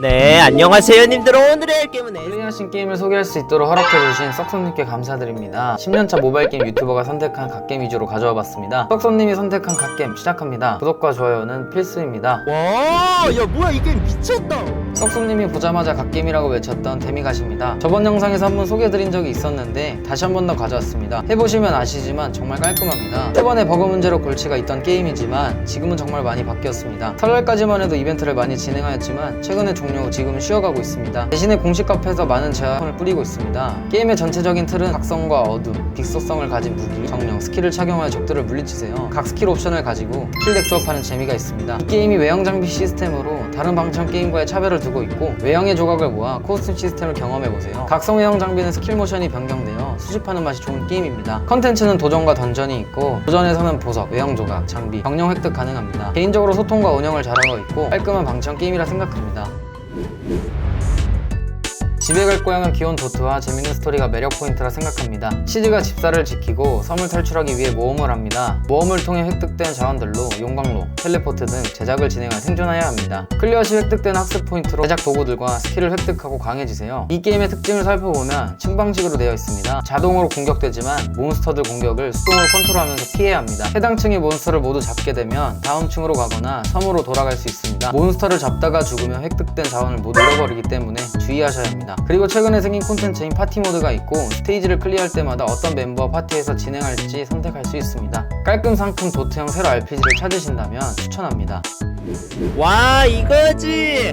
네 안녕하세요 님들 오늘의 게임은 에 플레이하신 게임을 소개할 수 있도록 허락해주신 썩손님께 감사드립니다. 10년차 모바일 게임 유튜버가 선택한 갓게임 위주로 가져와 봤습니다. 썩손님이 선택한 갓게임 시작합니다. 구독과 좋아요는 필수입니다. 와 야 뭐야 이 게임 미쳤다 썩손님이 보자마자 갓게임이라고 외쳤던 데미갓입니다. 저번 영상에서 한번 소개해드린 적이 있었는데 다시 한 번 더 가져왔습니다. 해보시면 아시지만 정말 깔끔합니다. 초반에 버그 문제로 골치가 있던 게임이지만 지금은 정말 많이 바뀌었습니다. 설날까지만 해도 이벤트를 많이 진행하였지만 최근에 종료 후 지금은 쉬어가고 있습니다. 대신에 공식 카페에서 많은 제한을 뿌리고 있습니다. 게임의 전체적인 틀은 각성과 어둠, 빅소성을 가진 무기, 정령, 스킬을 착용하여 적들을 물리치세요. 각 스킬 옵션을 가지고 스킬덱 조합하는 재미가 있습니다. 이 게임이 외형 장비 시스템으로 다른 방청 게임과의 차별을 두고 있고 외형의 조각을 모아 코스튬 시스템을 경험해보세요. 각성 외형 장비는 스킬 모션이 변경되어 수집하는 맛이 좋은 게임입니다. 컨텐츠는 도전과 던전이 있고 도전에서는 보석, 외형 조각, 장비, 경력 획득 가능합니다. 개인적으로 소통과 운영을 잘하고 있고 깔끔한 방청 게임이라 생각합니다. 집에 갈 고향은 귀여운 도트와 재밌는 스토리가 매력 포인트라 생각합니다. 시즈가 집사를 지키고 섬을 탈출하기 위해 모험을 합니다. 모험을 통해 획득된 자원들로 용광로, 텔레포트 등 제작을 진행해 생존해야 합니다. 클리어 시 획득된 학습 포인트로 제작 도구들과 스킬을 획득하고 강해지세요. 이 게임의 특징을 살펴보면 층방식으로 되어 있습니다. 자동으로 공격되지만 몬스터들 공격을 수동으로 컨트롤하면서 피해야 합니다. 해당 층의 몬스터를 모두 잡게 되면 다음 층으로 가거나 섬으로 돌아갈 수 있습니다. 몬스터를 잡다가 죽으면 획득된 자원을 모두 잃어버리기 때문에 주의하셔야 합니다. 그리고 최근에 생긴 콘텐츠인 파티 모드가 있고 스테이지를 클리어할 때마다 어떤 멤버와 파티에서 진행할지 선택할 수 있습니다. 깔끔 상큼 도트형 세로 RPG를 찾으신다면 추천합니다. 와 이거지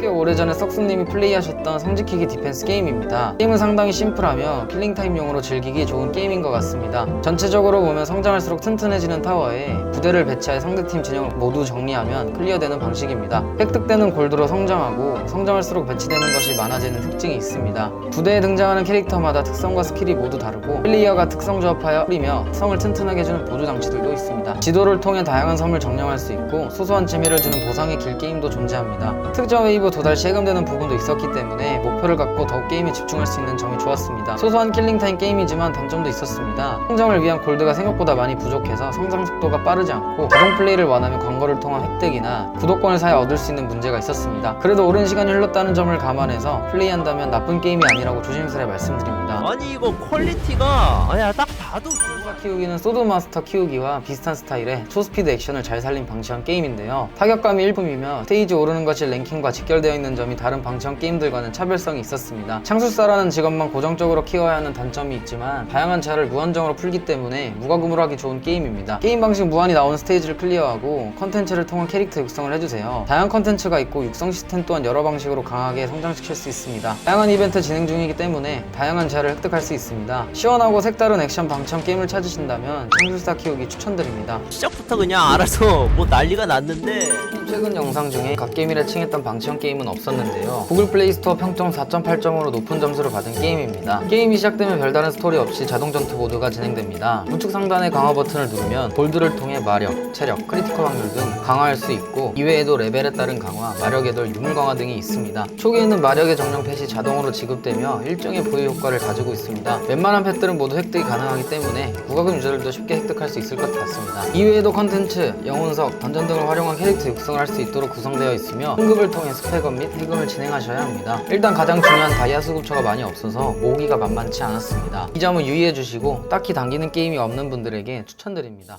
꽤 오래전에 썩스님이 플레이하셨던 성지키기 디펜스 게임입니다. 게임은 상당히 심플하며 킬링타임용으로 즐기기 좋은 게임인 것 같습니다. 전체적으로 보면 성장할수록 튼튼해지는 타워에 부대를 배치해 상대팀 진영을 모두 정리하면 클리어되는 방식입니다. 획득되는 골드로 성장하고 성장할수록 배치되는 것이 많아지는 특징이 있습니다. 부대에 등장하는 캐릭터마다 특성과 스킬이 모두 다르고 플레이어가 특성 조합하여 뿌리며 성을 튼튼하게 해주는 보조 장치들도 있습니다. 지도를 통해 다양한 섬을 정령할 수 있고 소소한 재미를 주는 보상의 길 게임도 존재합니다. 특정 웨이브 도달 시 해금되는 부분도 있었기 때문에 목표를 갖고 더욱 게임에 집중할 수 있는 점이 좋았습니다. 소소한 킬링타임 게임이지만 단점도 있었습니다. 성장을 위한 골드가 생각보다 많이 부족해서 성장 속도가 빠르지 않고 자동 플레이를 원하면 광고를 통한 획득이나 구독권을 사야 얻을 수 있는 문제가 있었습니다. 그래도 오랜 시간이 흘렀다는 점을 감안해서 플레이한다면 나쁜 게임이 아니라고 조심스레 말씀드립니다. 아니 이거 퀄리티가 아니야 딱 봐도 소드마 키우기는 소드마스터 키우기와 비슷한 스타일의 초스피드 액션을 잘 살린 방치형 게임인데요. 타격감이 일품이며 스테이지 오르는 것이 랭킹과 직결되어 있는 점이 다른 방치형 게임들과는 차별성이 있었습니다. 창술사라는 직업만 고정적으로 키워야 하는 단점이 있지만 다양한 자를 무한정으로 풀기 때문에 무과금으로 하기 좋은 게임입니다. 게임 방식 무한히 나오는 스테이지를 클리어하고 컨텐츠를 통한 캐릭터 육성을 해주세요. 다양한 컨텐츠가 있고 육성 시스템 또한 여러 방식으로 강하게 성장시킬 수 있습니다. 다양한 이벤트 진행 중이기 때문에 다양한 자를 획득할 수 있습니다. 시원하고 색다른 액션 방청 게임을 찾으신다면 창술사 키우기 추천드립니다. 시작부터 그냥 알아서 뭐 난리가 났는데 최근 영상 중에 갓게임이라 칭했던 방치형 게임은 없었는데요. 구글 플레이 스토어 평점 4.8점으로 높은 점수를 받은 게임입니다. 게임이 시작되면 별다른 스토리 없이 자동 전투 모드가 진행됩니다. 우측 상단의 강화 버튼을 누르면 볼드를 통해 마력, 체력, 크리티컬 확률 등 강화할 수 있고 이외에도 레벨에 따른 강화, 마력 애돌, 유물 강화 등이 있습니다. 초기에는 마력의 정령 펫이 자동으로 지급되며 일정의 보유 효과를 가지고 있습니다. 웬만한 펫들은 모두 획득이 가능하기 때문에 구가금 유저들도 쉽게 획득할 수 있을 것 같습니다. 이외에도 컨텐츠, 영혼석, 던전 등을 활용한 캐릭터 육성을 할 수 있도록 구성되어 있으며 승급을 통해 스펙업 및 해금을 진행하셔야 합니다. 일단 가장 중요한 다이아 수급처가 많이 없어서 모으기가 만만치 않았습니다. 이 점은 유의해 주시고 딱히 당기는 게임이 없는 분들에게 추천드립니다.